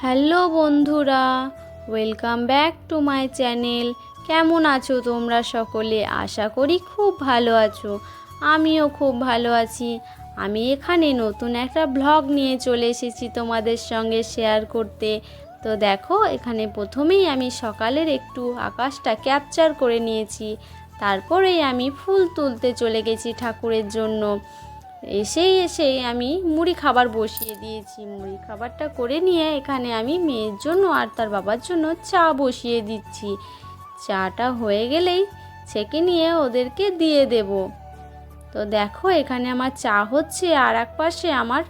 Hello বন্ধুরা welcome back to my channel কেমন আছো তোমরা সকলে? আশা করি খুব ভালো আছো। আমিও খুব ভালো আছি। আমি এখানে নতুন একটা ব্লগ নিয়ে চলে এসেছি তোমাদের সঙ্গে শেয়ার করতে। তো দেখো, এখানে প্রথমেই আমি সকালের একটু আকাশটা ক্যাপচার করে নিয়েছি। তারপরেই আমি ফুল তুলতে চলে গেছি ঠাকুরের জন্য। এসেই এসেই আমি মুড়ি খাবার বসিয়ে দিয়েছি। মুড়ি খাবারটা করে নিয়ে এখানে আমি মেয়ের জন্য আর তার বাবার জন্য চা বসিয়ে দিচ্ছি। চাটা হয়ে গেলেই ছেঁকে নিয়ে ওদেরকে দিয়ে দেব। তো দেখো এখানে আমার চা হচ্ছে আর এক পাশে আমার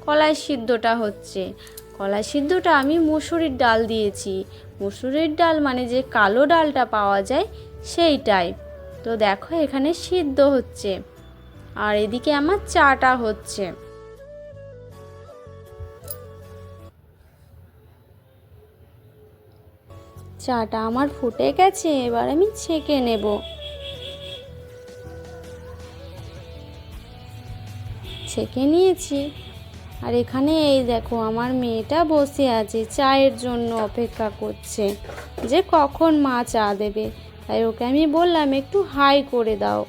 কলাই সিদ্ধটা হচ্ছে। কলাই সিদ্ধটা আমি মুসুরির ডাল দিয়েছি। মুসুরির ডাল মানে যে কালো ডালটা পাওয়া যায় সেইটাই। তো দেখো এখানে সিদ্ধ হচ্ছে। আর এদিকে আমার চাটা হচ্ছে। চাটা আমার ফুটে গেছে, এবার আমি ছেঁকে নেব। ছেঁকে নিয়েছি। আর এখানে এই দেখো, আমার মেয়েটা বসে আছে, চায়ের জন্য অপেক্ষা করছে। যে কখন মা চা দেবে? তাই ওকে আমি বললাম, একটু হাই করে দাও।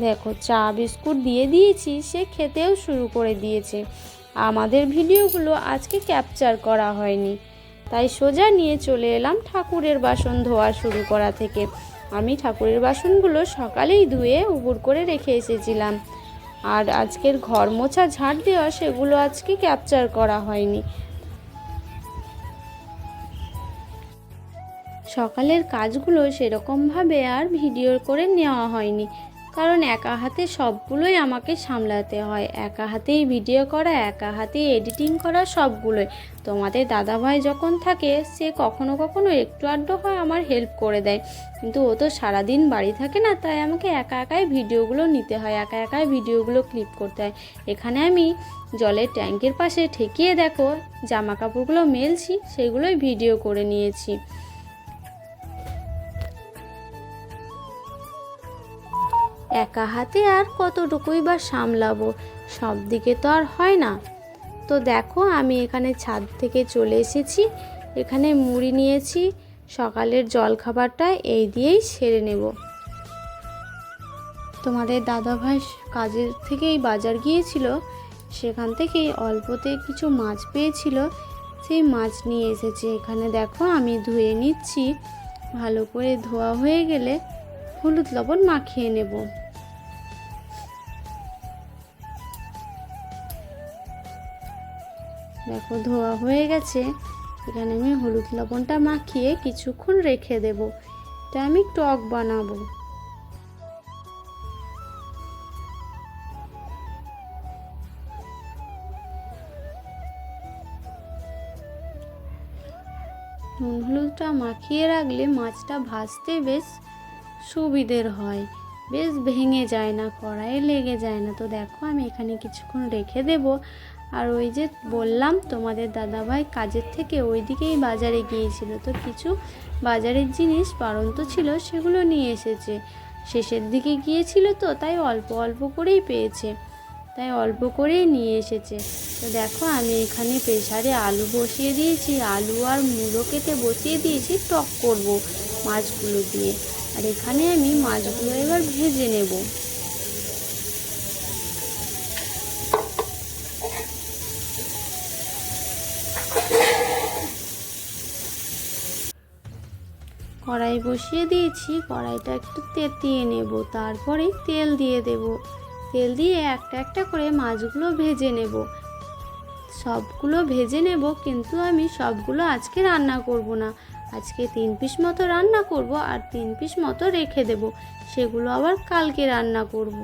দেখো, চা বিস্কুট দিয়ে দিয়েছি, সে খেতেও শুরু করে দিয়েছে। আমাদের ভিডিওগুলো আজকে ক্যাপচার করা হয়নি। তাই সোজা নিয়ে চলে এলাম ঠাকুরের বাসন ধোয়া শুরু করা থেকে। আমি ঠাকুরের বাসনগুলো সকালেই ধুয়ে উবুর করে রেখে এসেছিলাম। আর আজকের ঘর মোছা ঝাড় দেওয়া, সেগুলো আজকে ক্যাপচার করা হয়নি। সকালের কাজগুলো সেরকমভাবে আর ভিডিও করে নেওয়া হয়নি। কারণ একা হাতে সবগুলোই আমাকে সামলাতে হয়। একা হাতেই ভিডিও করা, একা হাতেই এডিটিং করা সবগুলোই। তোমাদের দাদাভাই যখন থাকে, সে কখনো কখনো একটু আড্ডু হয় আমার হেল্প করে দেয়। কিন্তু ও তো সারাদিন বাড়ি থাকে না, তাই আমাকে একা একাই ভিডিওগুলো নিতে হয়, একা একাই ভিডিওগুলো ক্লিপ করতে হয়। এখানে আমি জলের ট্যাঙ্কের পাশে ঠেকিয়ে দেখো জামা কাপড়গুলো মেলছি, সেগুলোই ভিডিও করে নিয়েছি। একা হাতে আর কতটুকুই বা সামলাবো? সব দিকে তো আর হয় না। তো দেখো, আমি এখানে ছাদ থেকে চলে এসেছি। এখানে মুড়ি নিয়েছি। সকালের জল খাবারটা এই দিয়েই সেরে নেব। তোমাদের দাদাভাই কাজের থেকেই বাজার গিয়েছিল। সেখান থেকেই অল্পতে কিছু মাছ পেয়েছিল। সেই মাছ নিয়ে এসেছে। এখানে দেখো, আমি ধুয়ে নিচ্ছি। ভালো করে ধোয়া হয়ে গেলে হলুদ লবণ মাখিয়ে নেব। দেখো, ধোয়া হয়ে গেছে। এখানে আমি হলুদ লবণটা মাখিয়ে কিছুক্ষণ রেখে দেব। এটা আমি টক বানাবো। নুন হলুদটা মাখিয়ে রাখলে মাছটা ভাজতে বেশ সুবিধের হয়। বেশ ভেঙে যায় না, কড়াইয়ে লেগে যায় না। তো দেখো, আমি এখানে কিছুক্ষণ রেখে দেব। আর ওই যে বললাম তোমাদের দাদাভাই কাজের থেকে ওই দিকেই বাজারে গিয়েছিল। তো কিছু বাজারের জিনিস বাড়ন্ত ছিল সেগুলো নিয়ে এসেছে। শেষের দিকে গিয়েছিল তো, তাই অল্প অল্প করেই পেয়েছে। তাই অল্প করেই নিয়ে এসেছে। তো দেখো, আমি এখানে প্রেসারে আলু বসিয়ে দিয়েছি, আলু আর মুলো কেটে বসিয়ে দিয়েছি, টক করব মাছগুলো দিয়ে। আর এখানে আমি মাছগুলো এবার ভেজে নেব। কড়াই বসিয়ে দিয়েছি, কড়াইটা একটু তেতিয়ে নেব, তারপরে তেল দিয়ে দেব। তেল দিয়ে একটা একটা করে মাছগুলো ভেজে নেব। সবগুলো ভেজে নেব, কিন্তু আমি সবগুলো আজকে রান্না করব না। আজকে তিন পিস মতো রান্না করব আর তিন পিস মতো রেখে দেব। সেগুলো আবার কালকে রান্না করব।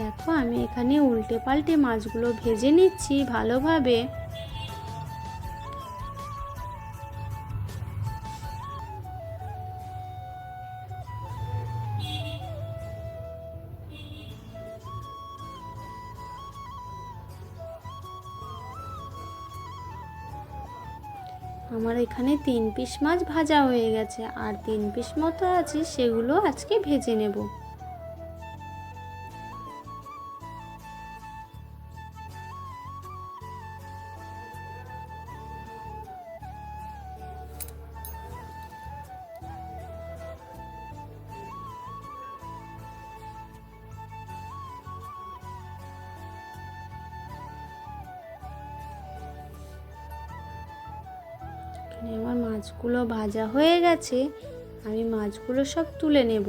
দেখো, আমি এখানে উল্টে পাল্টে মাছগুলো ভেজে নিচ্ছি ভালোভাবে। আমার এখানে তিন পিস মাছ ভাজা হয়ে গেছে, আর তিন পিস মতো আছে, সেগুলো আজকে ভেজে নেব। আমার মাছগুলো ভাজা হয়ে গেছে, আমি মাছগুলো সব তুলে নেব।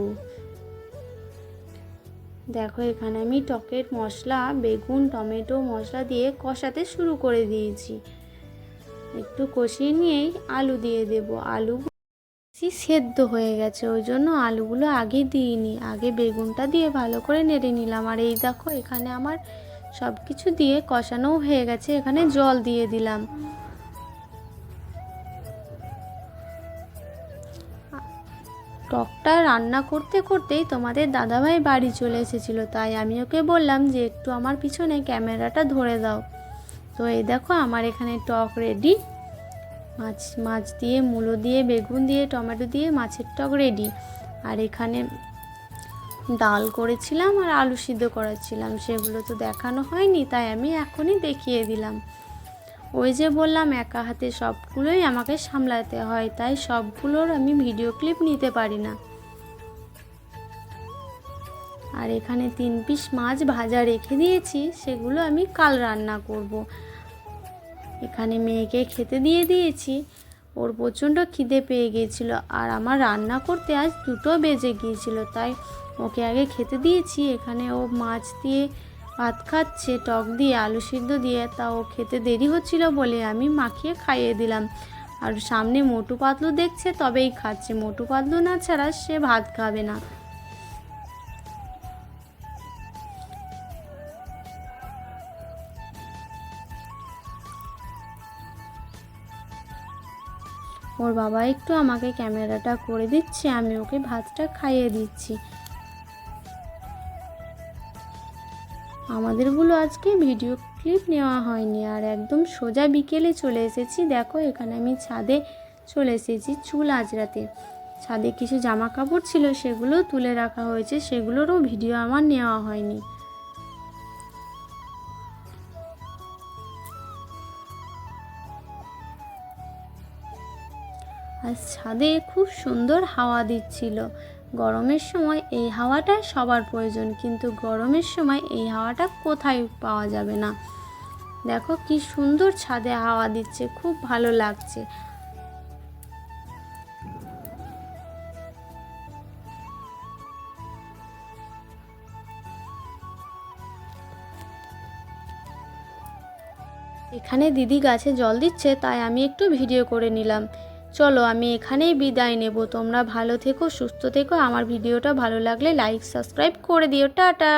দেখো, এখানে আমি টকের মশলা, বেগুন, টমেটো মশলা দিয়ে কষাতে শুরু করে দিয়েছি। একটু কষিয়ে নিয়েই আলু দিয়ে দেব। আলু সেদ্ধ হয়ে গেছে, ওই জন্য আলুগুলো আগে দিইনি। আগে বেগুনটা দিয়ে ভালো করে নেড়ে নিলাম। আর এই দেখো, এখানে আমার সব কিছু দিয়ে কষানোও হয়ে গেছে। এখানে জল দিয়ে দিলাম। টকটা রান্না করতে করতেই তোমাদের দাদাভাই বাড়ি চলে এসেছিল, তাই আমি ওকে বললাম যে একটু আমার পিছনে ক্যামেরাটা ধরে দাও। তো এই দেখো আমার এখানে টক রেডি মাছ মাছ দিয়ে, মূলো দিয়ে, বেগুন দিয়ে, টমেটো দিয়ে মাছের টক রেডি আর এখানে ডাল করেছিলাম আর আলু সিদ্ধ করেছিলাম, সেগুলো তো দেখানো হয়নি, তাই আমি এখনই দেখিয়ে দিলাম। ওই যে বললাম, একা হাতে সবগুলোই আমাকে সামলাতে হয়, তাই সবগুলোর আমি ভিডিও ক্লিপ নিতে পারি না আর এখানে তিন পিস মাছ ভাজা রেখে দিয়েছি, সেগুলো আমি কাল রান্না করব। এখানে মেয়েকে খেতে দিয়ে দিয়েছি, ওর প্রচণ্ড খিদে পেয়ে গিয়েছিল, আর আমার রান্না করতে আজ দুটো বেজে গিয়েছিল, তাই ওকে আগে খেতে দিয়েছি এখানে ও মাছ দিয়ে ভাত খাচ্ছে, টক দিয়ে আলু সিদ্ধ দিয়ে তা ও খেতে দেরি হচ্ছিল বলে আমি মাখিয়ে খাইয়ে দিলাম। আর সামনে মোটু পাতলু দেখছে, তবেই খাচ্ছে। মোটু পাতলু না ছাড়া সে ভাত খাবে না। ওর বাবা একটু আমাকে ক্যামেরাটা করে দিচ্ছে, আমি ওকে ভাতটা খাইয়ে দিচ্ছি। আমাদেরগুলো আজকে ভিডিও ক্লিপ নেওয়া হয়নি আর একদম সোজা বিকেলে চলে এসেছি। দেখো, এখানে আমি ছাদে চলে এসেছি চুল আজরাতে ছাদে কিছু জামা কাপড় ছিল, সেগুলো তুলে রাখা হয়েছে। সেগুলোরও ভিডিও আমার নেওয়া হয়নি। আর ছাদে খুব সুন্দর হাওয়া দিচ্ছিল। গরমের সময় এই হাওয়াটা সবার প্রয়োজন, কিন্তু গরমের সময় এই হাওয়াটা কোথায় পাওয়া যাবে না? দেখো কি সুন্দর ছাদে হাওয়া দিচ্ছে, খুব ভালো লাগছে। এখানে দিদি গাছে জল দিচ্ছে, তাই আমি একটু ভিডিও করে নিলাম। চলো আমি এখানেই বিদায় নেব। তোমরা ভালো থেকো, সুস্থ থেকো। আমার ভিডিওটা ভালো লাগলে লাইক সাবস্ক্রাইব করে দিও। টাটা!